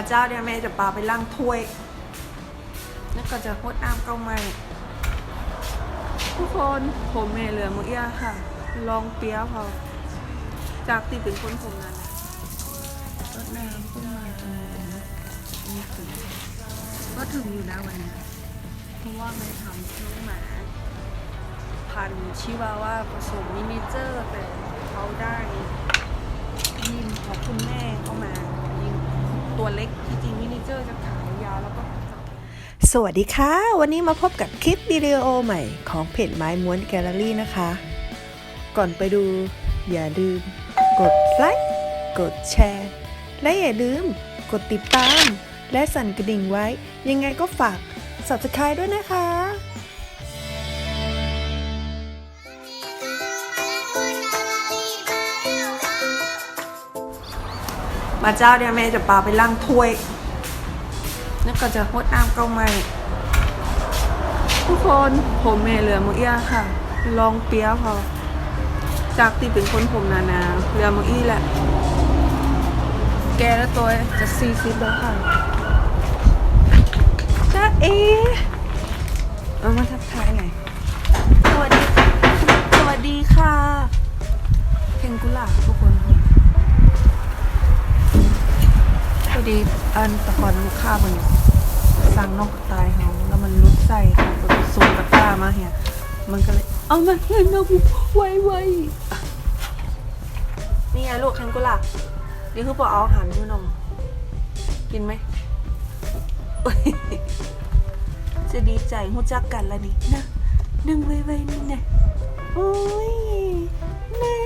มาเจ้าเดี๋ยแม่จะปาไปล้างถ้วย แล้วก็จะพดน้ำเข้ามาทุกคนผมแม่เหลือมือเอี้ยค่ะ ลองเปียะพอจากที่เป็นคนผมนั้นนะรดน้ำขึ้นมาตรงนี้นี่ถึงก็ถึงอยู่นะวันนี้เพราะว่าไม่ทำน้อหมาพันชิวาว่าผสมมินิเจอร์แต่เขาได้ยินของคุณแม่เข้ามา ตัวเล็กที่จริงมินิเจอร์จะขายาวแล้วก็สวัสดีค่ะ วันนี้มาพบกับคลิปวิดีโอใหม่ของเพจไม้ม้วนแกลเลอรี่นะคะ ก่อนไปดู อย่าลืม กดไลค์กดแชร์ และอย่าลืม กดติดตาม และสั่นกระดิ่งไว้ ยังไงก็ฝาก subscribe ด้วยนะคะ มาเจ้าเดี๋ยวแม่จะปาไปล้างถ้วย แล้วก็จะพดน้ำเข้ามาทุกคนผมแม่เหลือมือเอี้ยค่ะ ลองเปียพอจากที่เป็นคนผมนานาเหลือมืออี้แหละ แกแล้วตัวจะสี่สิบแล้วค่ะจ้าเอเอามาทักทายหน่อยสวัสดีสวัสดีค่ะ เพนกุหลาบทุกคน อดีอันตะกอนลูกค้ามันสั่งนกกระตายเขาแล้วมันรุดใส่เขาไปส่งกระต้ามาเฮียมันก็เลย เอามาเห็นนกไวไวนี่ไงลูกแคนกุล่ะนี่คือปอเอาอาหารให้นมกินไหมจะดีใจหูจักกันแล้วนี่นะนึ่งไวไวนี่นะโอ้ยนี่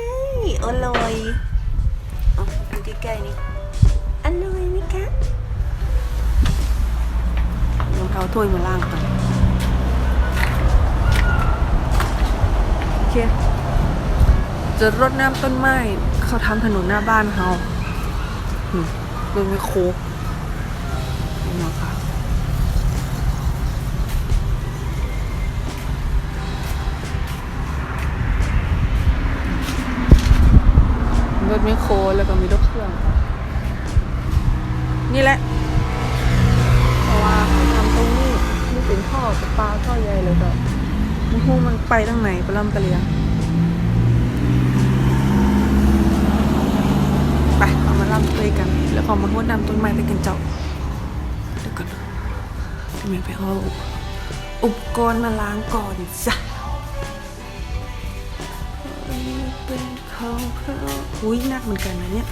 อร่อยเอาดูใกล้ๆนี่ รองเท้าถ้วยมาล่างก่อนโอเคจะรดน้ำต้นไม้เขาทำถนนหน้าบ้านเขาอืมเป็นไม่โคกนี่นะคะรถไม่โคแล้วก็มีรถเครื่อง นี่แหละ เพราะว่าเขาทำตรงนี้ นี่เป็นท่าท่อใหญ่เลยก็ไม่รู้มันไปทางไหนไปล่ำกะเลียงไปเอามาล่ำเลยกัน แล้วก็มาโคดนำต้นไม้ไปกันเจ้าเดี๋ยวก่อนทำไมไปเอาอุปกรณ์มาล้างก่อนจ้ะเป็นของเขาอุ้ยหนักเหมือนกันนะเนี่ย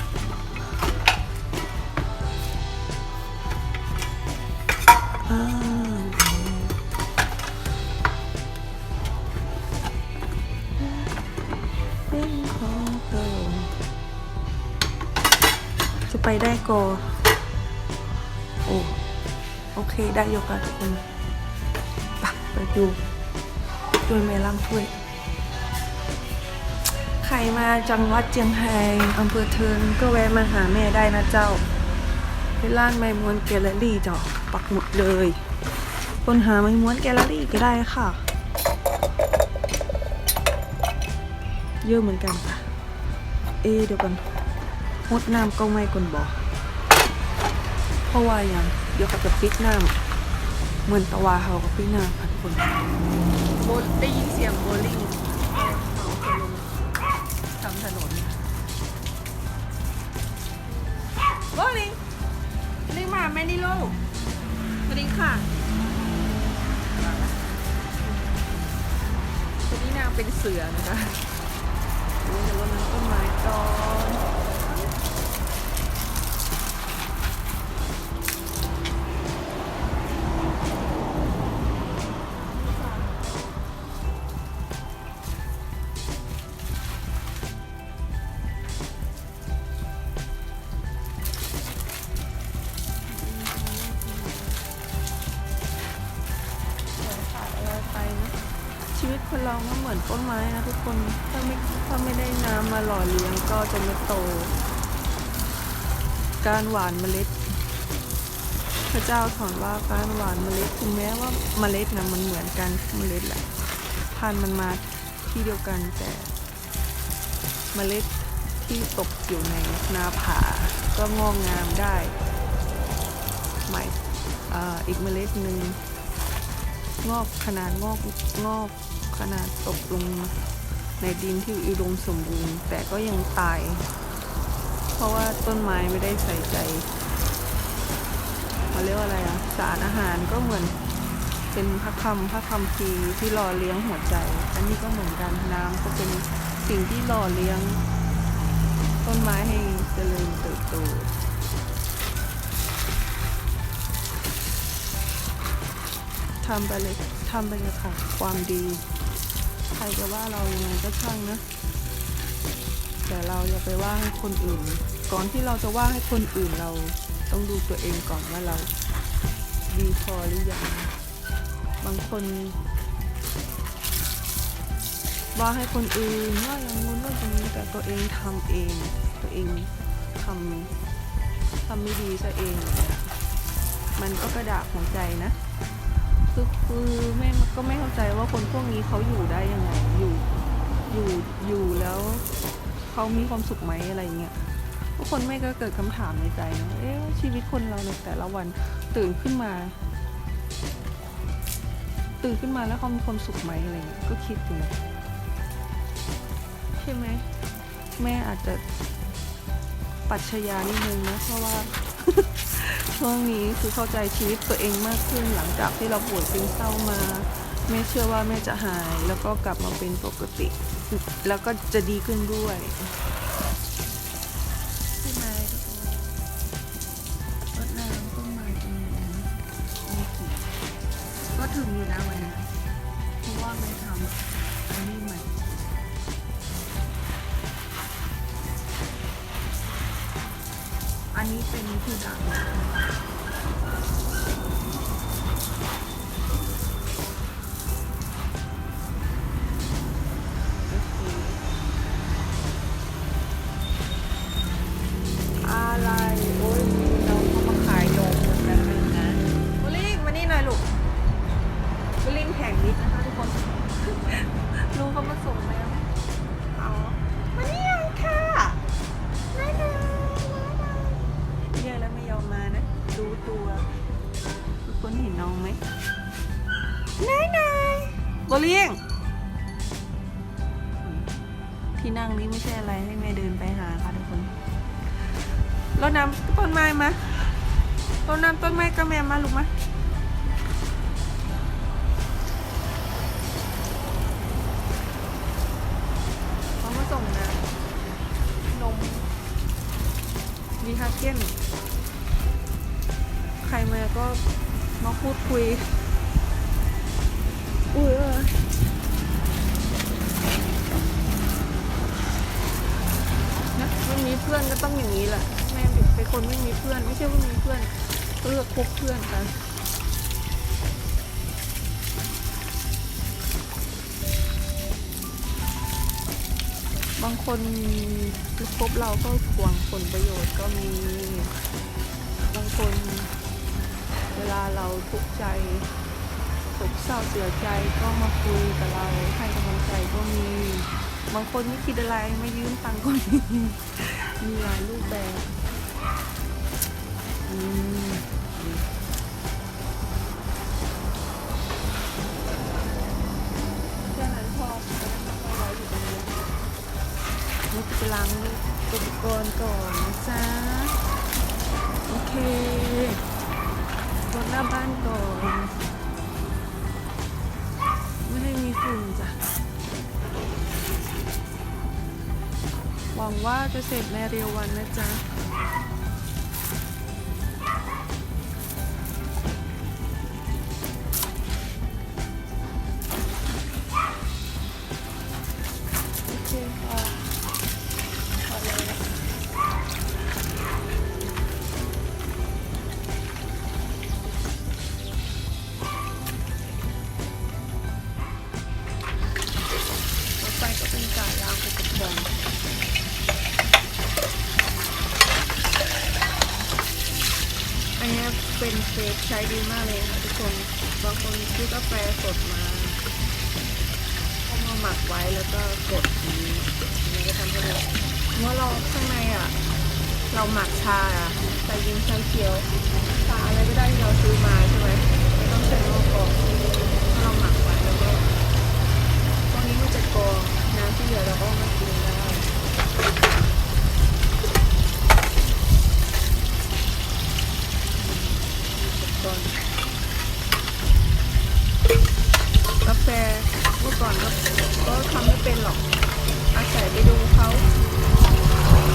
อ้โอเคได้ยกแล้วทุกคนไปไปดูด้วยแม่ล่างถ้วย ใครมาจังหวัดเจียงไฮ้อำเภอเทินก็แวะมาหาแม่ได้นะเจ้าที่ร้านไม้ม้วนแกลเลอรี่จ้ะปักหมดเลยคนหาไม้ม้วนแกลเลอรี่ก็ได้ค่ะ เยอะเหมือนกันค่ะเอเดี๋ยวก่อนงดน้ำก็ไม่ก่อนบอก เพราะว่าอย่างเดี๋ยวเขาจะปิดหน้ำเหมือนตะวาเขาก็ปิดหน้ำค่ะทุกคนโบได้ยินเสียงโบลิ่งเขาจะลงทำถนนโบลิ่งลิงมาแม่นี่ลูกสวัสดีค่ะวันนี้นางเป็นเสือนะคะเดี๋ยวจะรดน้ำต้นไม้ก่อน คนเราก็เหมือนต้นไม้นะทุกคนถ้าไม่ถ้าไม่ได้น้ำมาหล่อเลี้ยงก็จะไม่โต การหวานเมล็ด พระเจ้าสอนว่าการหวานเมล็ดถึงแม้ว่าเมล็ดนะมันเหมือนกันเมล็ดแหละพันธุ์มันมาที่เดียวกันแต่เมล็ดที่ตกอยู่ในนาผาก็งอกงามได้ใหม่อีกเมล็ดหนึ่งงอกขนาดงอกงอก ขนาดตกลงในดินที่อุดมสมบูรณ์ แต่ก็ยังตาย เพราะว่าต้นไม้ไม่ได้ใส่ใจเขาเรียกว่าอะไรอะสารอาหารก็เหมือนเป็นพระคำพระคำพีที่หล่อเลี้ยงหัวใจ อันนี้ก็เหมือนกันน้ำก็เป็นสิ่งที่หล่อเลี้ยง ต้นไม้ให้เจริญเติบโตทำไปเลยทำไปเลยค่ะ ความดี ครจะว่าเรายังไงก็ช่างนะ แต่เราอย่าไปว่าให้คนอื่น ก่อนที่เราจะว่าให้คนอื่นเราต้องดูตัวเองก่อนว่าเราดีพอหรือยัง บางคน ว่าให้คนอื่นว่าอย่างงู้นว่าอย่างนี้แต่ตัวเองทำเอง ตัวเองทำทำไม่ดีซะเอง มันก็กระดาษหัวใจนะ คือคือแม่ก็ไม่เข้าใจว่าคนพวกนี้เขาอยู่ได้ยังไง อยู่อยู่อยู่แล้วเขามีความสุขไหมอะไรเงี้ยทุกคนแม่ก็เกิดคำถามในใจนะเอ๊ะชีวิตคนเราในแต่ละวันตื่นขึ้นมา ตื่นขึ้นมาแล้วเขามีความสุขไหมอะไรเงี้ยก็คิดอยู่นะใช่ไหมแม่อาจจะปรัชญานิดนึงนะเพราะว่า ช่วงนี้คือเข้าใจชีวิตตัวเองมากขึ้นหลังจากที่เราป่วยเป็นเศร้ามา แม่เชื่อว่าแม่จะหายแล้วก็กลับมาเป็นปกติ แล้วก็จะดีขึ้นด้วยใช่ไหมรดน้ำต้นไม้ตรงนี้มีกี่ก็ถึงอยู่นะวันนี้ อันนี้เป็นคือดังอะไรโอ้ยน้องเขามาขายนมกันเลยนะบุลิงมานี่หน่อยลูกบุลิงแข่งนิดนะคะทุกคนลุงเขามาส่งแล้ว บุลิงที่นั่งนี้ไม่ใช่อะไรให้แม่เดินไปหาค่ะทุกคนรดน้ำต้นไม้มารดน้ำต้นไม้ก็แม่มาลูกมาเขามาส่งนะนมดีฮาเก้นใครมาก็มาพูดคุย อุ้ยนะไม่มีเพื่อนก็ต้องอย่างนี้แหละแม่เป็นคนไม่มีเพื่อน ไม่ใช่ว่ามีเพื่อนเลือกคบเพื่อนกันบางคนคบเราก็หวังผลประโยชน์ก็มี บางคนเวลาเราทุกข์ใจ ศกเศร้าเสียใจก็มาคุยกับเราให้กำลังใจก็มี บางคนไม่คิดอะไรไม่ยืมตังค์ก็มีมีหลายรูปแบบอืมแค่นั้นพอเอาไว้อยู่ตรงนี้นี่จะไปล้างอุปกรณ์ก่อนนะจ๊ะโอเครดหน้าบ้านก่อน ไม่ให้มีฝุ่นจ้ะหวังว่าจะเสร็จในเร็ววันนะจ๊ะ เขียวชาอะไรก็ได้ที่เราซื้อมาใช่ไหมไม่ต้องใช้หม้อกรองถ้าเราหมักไว้แล้วก็ตรงนี้มันจะกรองน้ำที่เหลือเราก็มากินได้กาแฟเมื่อก่อนก็ก็ทำไม่เป็นหรอก อาศัยไปดูเขา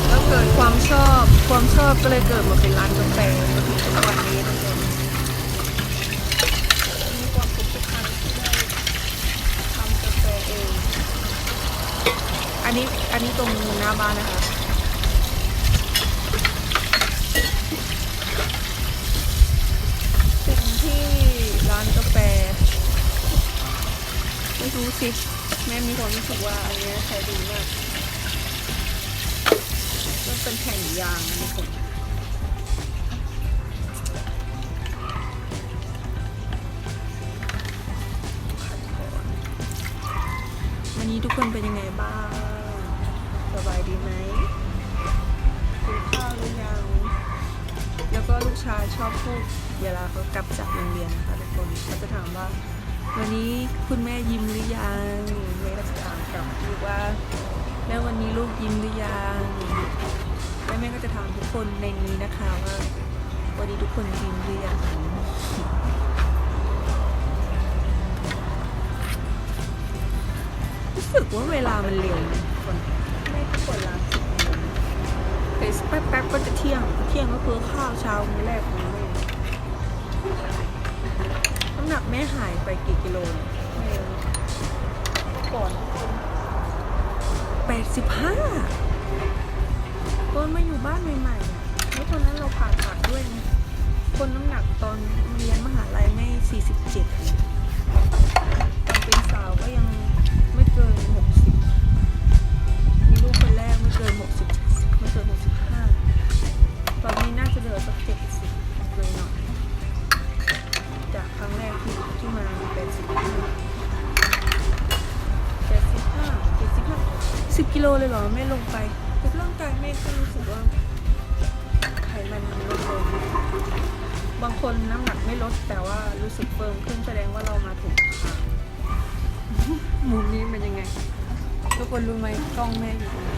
แล้วเกิดความชอบความชอบก็เลยเกิดมาเป็นร้าน กาแฟจนถึงทุกวันนี้ทุกคนมีความสุขทุกครั้งที่ได้ทำกาแฟเองอันนี้อันนี้ตรงหน้าบ้านนะคะเป็นที่ร้านกาแฟไม่รู้สิแม่มีความรู้สึกว่าอันเนี้ยใช้ดีมากมันเป็นแผ่นยางนะทุกคน นี้ทุกคนเป็นยังไงบ้าง สบายดีไหมกินข้าวหรือยัง แล้วก็ลูกชายชอบพูดเวลาเขากลับจากโรงเรียนนะคะทุกคนเขาจะถามว่า วันนี้คุณแม่ยิ้มหรือยังแม่ก็จะถามกลับลูกว่า แล้ววันนี้ลูกยิ้มหรือยังแล้วแม่ก็จะถามทุกคนในนี้นะคะว่าวันนี้ทุกคนยิ้มหรือยัง รู้สึกว่าเวลามันเร็วนะทุกคนแม่ก็กดล้างสิบโมงแต่แป๊บๆก็จะเที่ยง เที่ยงก็คือข้าวเช้ามื้อแรกของแม่น้ำหนักแม่หายไปกี่กิโลเนี่ยแม่รู้ก่อนแปดสิบห้าตอนมาอยู่บ้านใหม่ๆอะแล้วตอนนั้นเราผ่าตัดด้วยนะคนน้ำหนักตอนเรียนมหาลัยไม่สี่สิบเจ็ดตอนเป็นสาวก็ยังไม่ เกินหกสิบมีลูกคนแรกไม่เกินหกสิบไม่เกินหกสิบห้าตอนนี้น่าจะเหลือสักเจ็ดสิบเลยหน่อยจากครั้งแรกที่ที่มาเป็นสิบห้าเจ็ดสิบห้าเจ็ดสิบห้าสิบกิโลเลยเหรอไม่ลงไปแต่ร่างกายแม่ก็รู้สึกว่าไขมันมันลดลงบางคนน้ำหนักไม่ลดแต่ว่ารู้สึกเฟิร์มขึ้นแสดงว่าเรามาถูกทาง มุมนี้เป็นยังไง ทุกคนรู้ไหมกล้องแม่อยู่ตรงไหน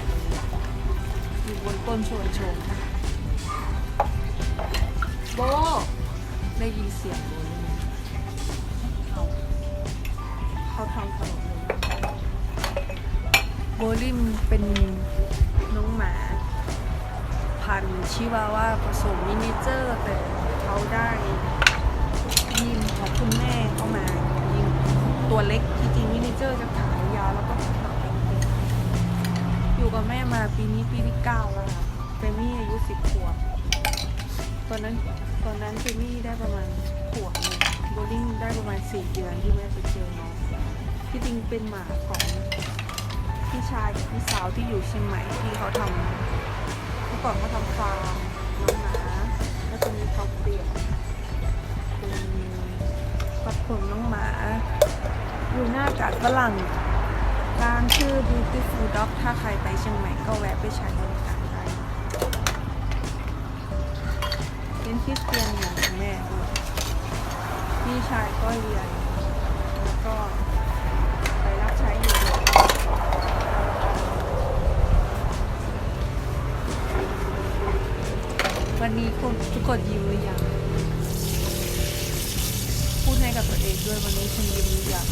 อยู่บนต้นชวนโชมโบได้ยินเสียงโบเลยเขาเขาทำขนมเลยโบลิมเป็นน้องหมา พันชิวาว่าผสมมินิเจอร์ แต่เขาได้ยิมของคุณแม่เข้ามายิมตัวเล็กที่จริง เจอร์จะขายาแล้วก็ตัดเป็นอยู่กับแม่มาปีนี้ปีที่เก้าแล้วค่ะเฟมี่อายุสิบขวบตอนนั้นตอนนั้นเจมี่ได้ประมาณขวบหนึงโบลิ่งได้ประมาณสี่เดือนที่แม่ไปเจอน้องที่จริงเป็นหมาของพี่ชายพี่สาวที่อยู่เชียงใหม่ที่เขาทำเมื่อก่อนเขาทำฟาร์มน้องหมาแล้วจะมีเขาเปลี่ยนเป็นปัดขนน้องหมา อยู่หน้ากาดฝรั่งร้านชื่อ Beautiful Dog ถ้าใครไปเชียงใหม่ก็แวะไปใช้บริการได้เป็นคริสเตียนอย่างแม่ด้วยพี่ชายก็เรียนแล้วก็ไปรับใช้อยู่วยวันนี้คุณทุกคนยิ้มหรือยังพูดให้กับตัวเองด้วยวันนี้คุณยิ้มหรือยัง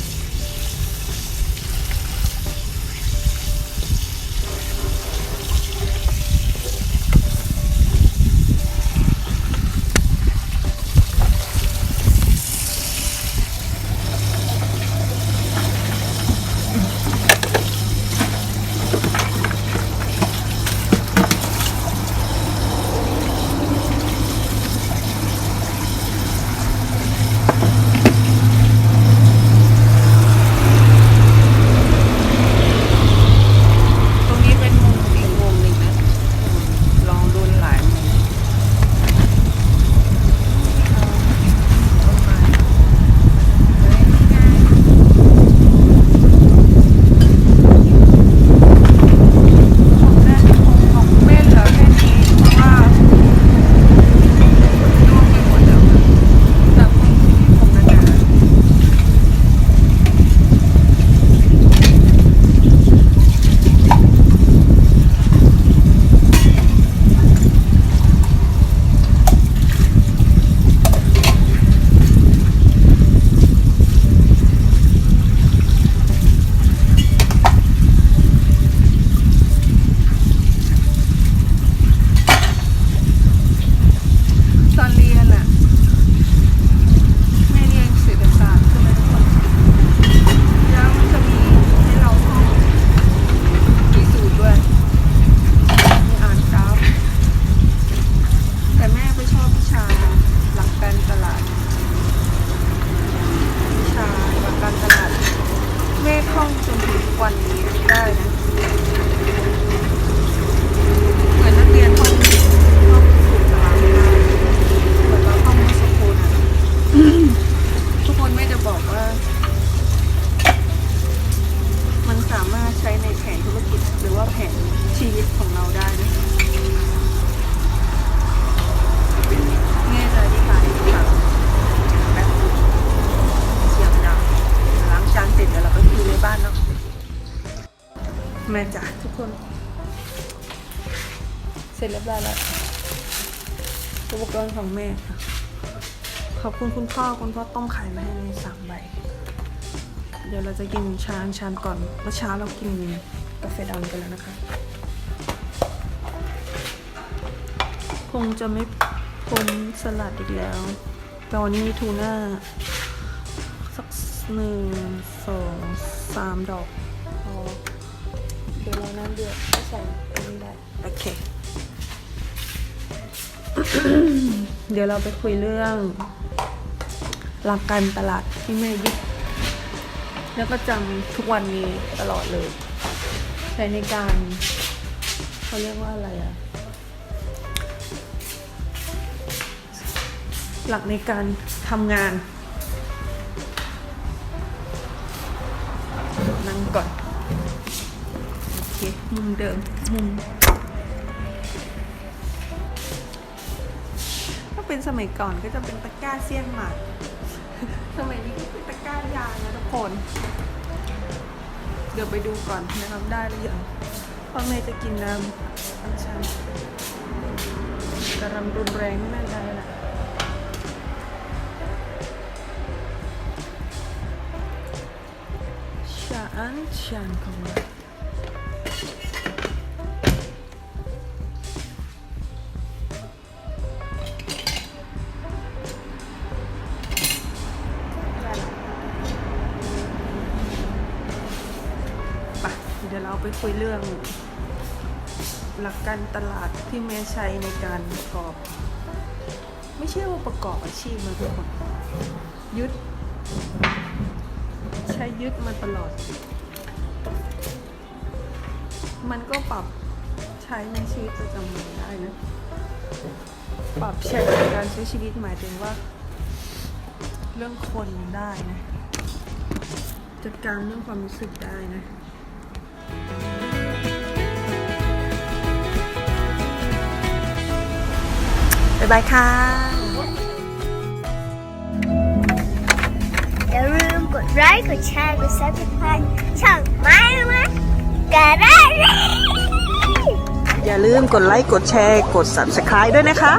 ของแม่ค่ะขอบคุณคุณพ่อคุณพ่อต้มไข่มาให้ในสามใบ เดี๋ยวเราจะกินชาอัญชันก่อนเมื่อเช้าเรากินกาแฟดำกันแล้วนะคะ คงจะไม่พ้นสลัดอีกแล้วแต่วันนี้มีทูน่าสักหนึ่งสองสามดอกพอเดี๋ยวเราน้ำเดือดก็ใส่อันนี้ได้ โอเค เดี๋ยวเราไปคุยเรื่อง หลักการตลาดที่แม่ยึดแล้วก็จำทุกวันนี้ตลอดเลยใช้ในการเขาเรียกว่าอะไรอะหลักในการทำงานนั่งก่อน โอเค มุมเดิม มุม เป็นสมัยก่อนก็จะเป็นตะกร้าเสี้ยนหมากสมัยนี้ก็เป็นตะกร้ายางนะทุกคน เดี๋ยวไปดูก่อนนะครับได้หรือยังพ่อแม่จะกินน้ำอัญชันกระรำรุนแรงไม่ได้แหละชาอัญชันของเรา เดี๋ยวเราไปคุยเรื่อง หลักการตลาดที่แม่ใช้ในการประกอบ ไม่ใช่ว่าประกอบอาชีพมาทุกคนยึด ใช้ยึดมาตลอด มันก็ปรับใช้ในชีวิตประจำวันได้นะปรับใช้ในการใช้ชีวิตหมายถึงว่า เรื่องคนได้นะ จัดการเรื่องความรู้สึกได้นะ บ๊ายบายค่ะ อย่าลืมกดไลค์ กดแชร์ กด subscribe ช่องไม้มากันได้เลยอย่าลืมกดไลค์ กดแชร์ กด subscribe ด้วยนะคะ